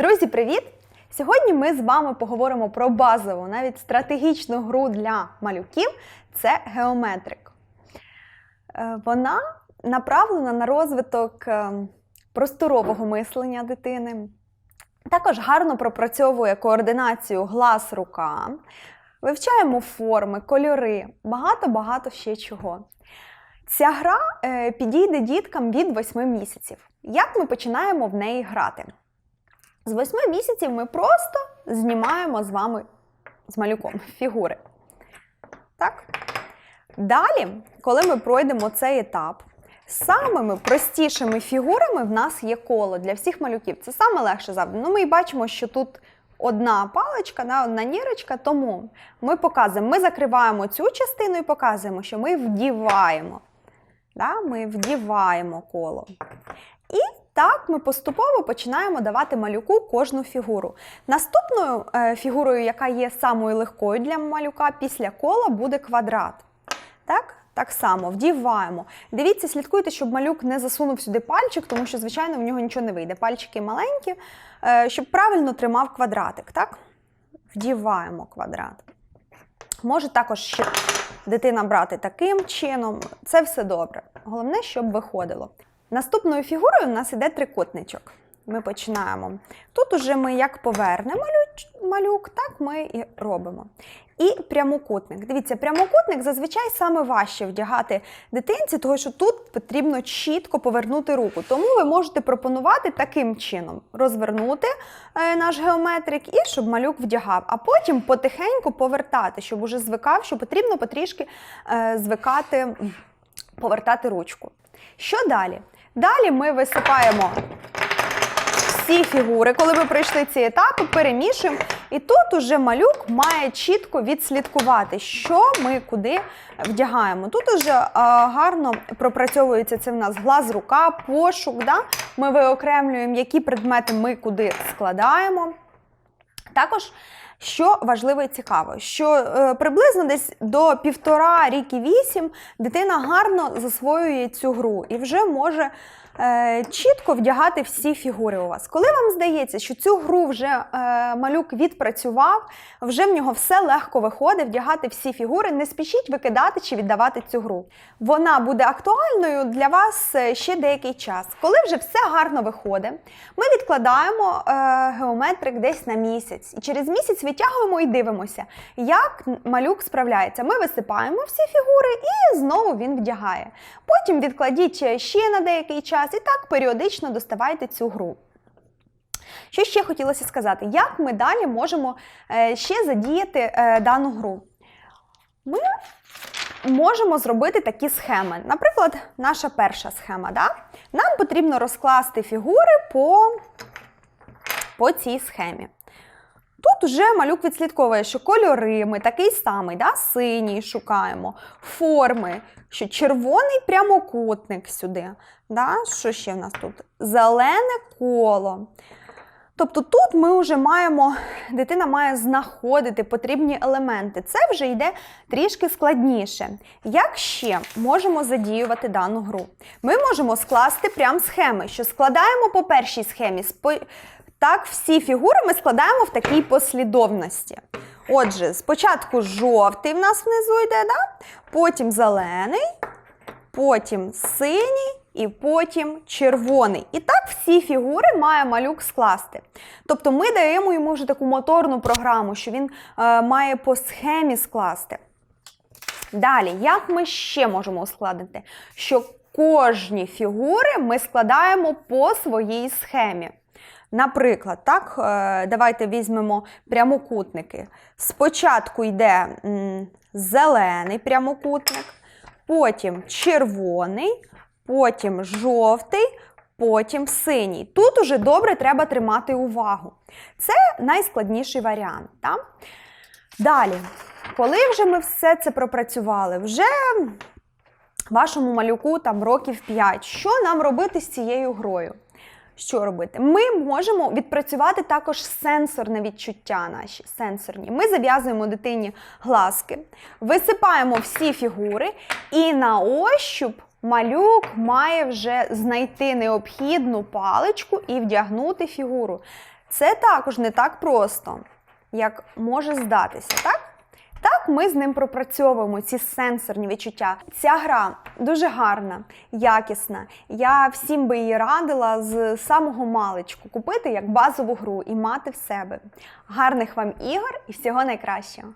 Друзі, привіт! Сьогодні ми з вами поговоримо про базову, навіть стратегічну гру для малюків це геометрик. Е, Вона направлена на розвиток е, просторового мислення дитини. Також гарно пропрацьовує координацію глаз-рука. Вивчаємо форми, кольори, багато-багато ще чого. Ця гра е, підійде діткам від 8 місяців. Як ми починаємо в неї грати? З 8 місяців ми просто знімаємо з вами з малюком фігури. Так? Далі, коли ми пройдемо цей етап, самими простішими фігурами в нас є коло для всіх малюків. Це саме легше завжди. Ну, ми і бачимо, що тут одна паличка, одна нірочка, тому ми показуємо, ми закриваємо цю частину і показуємо, що ми вдіваємо. Да? Ми вдіваємо коло. І так ми поступово починаємо давати малюку кожну фігуру. Наступною е, фігурою, яка є самою легкою для малюка, після кола буде квадрат. Так? Так само вдіваємо. Дивіться, слідкуйте, щоб малюк не засунув сюди пальчик, тому що, звичайно, в нього нічого не вийде. Пальчики маленькі, е, щоб правильно тримав квадратик. Так? Вдіваємо квадрат. Може також ще дитина брати таким чином. Це все добре. Головне, щоб виходило. Наступною фігурою у нас іде трикутничок. Ми починаємо. Тут уже ми як поверне малюк, малюк, так ми і робимо. І прямокутник. Дивіться, прямокутник зазвичай саме важче вдягати дитинці, тому що тут потрібно чітко повернути руку. Тому ви можете пропонувати таким чином: розвернути е, наш геометрик і щоб малюк вдягав, а потім потихеньку повертати, щоб уже звикав, що потрібно потрішки е, звикати повертати ручку. Що далі? Далі ми висипаємо всі фігури, коли ми пройшли ці етапи, перемішуємо. І тут уже малюк має чітко відслідкувати, що ми куди вдягаємо. Тут уже е, гарно пропрацьовується це в нас глаз, рука, пошук. Да? Ми виокремлюємо, які предмети ми куди складаємо. Також що важливо і цікаво, що е, приблизно десь до півтора ріки вісім дитина гарно засвоює цю гру і вже може е, чітко вдягати всі фігури у вас. Коли вам здається, що цю гру вже е, малюк відпрацював, вже в нього все легко виходить, вдягати всі фігури, не спішіть викидати чи віддавати цю гру. Вона буде актуальною для вас ще деякий час. Коли вже все гарно виходить, ми відкладаємо геометрик десь на місяць. І через місяць витягуємо і дивимося, як малюк справляється. Ми висипаємо всі фігури і знову він вдягає. Потім відкладіть ще на деякий час і так періодично доставайте цю гру. Що ще хотілося сказати? Як ми далі можемо е, ще задіяти е, дану гру? Ми можемо зробити такі схеми. Наприклад, наша перша схема. Да? Нам потрібно розкласти фігури по, по цій схемі. Тут вже малюк відслідковує, що кольори ми такий самий, да? синій шукаємо, форми, що червоний прямокутник сюди. Да? Що ще в нас тут? Зелене коло. Тобто тут ми вже маємо, дитина має знаходити потрібні елементи. Це вже йде трішки складніше. Як ще можемо задіювати дану гру? Ми можемо скласти прям схеми, що складаємо по першій схемі. Так, всі фігури ми складаємо в такій послідовності. Отже, спочатку жовтий в нас внизу йде, да? потім зелений, потім синій і потім червоний. І так всі фігури має малюк скласти. Тобто ми даємо йому вже таку моторну програму, що він е, має по схемі скласти. Далі, як ми ще можемо ускладнити? Що кожні фігури ми складаємо по своїй схемі. Наприклад, так, е, давайте візьмемо прямокутники. Спочатку йде зелений прямокутник, потім червоний, потім жовтий, потім синій. Тут уже добре треба тримати увагу. Це найскладніший варіант. Так? Далі, коли вже ми все це пропрацювали, вже вашому малюку там років 5, що нам робити з цією грою? Що робити? Ми можемо відпрацювати також сенсорне відчуття наші сенсорні. Ми зав'язуємо дитині глазки, висипаємо всі фігури, і на ощуп малюк має вже знайти необхідну паличку і вдягнути фігуру. Це також не так просто, як може здатися, так? Так, ми з ним пропрацьовуємо ці сенсорні відчуття. Ця гра дуже гарна, якісна. Я всім би її радила з самого маличку купити як базову гру і мати в себе. Гарних вам ігор і всього найкращого!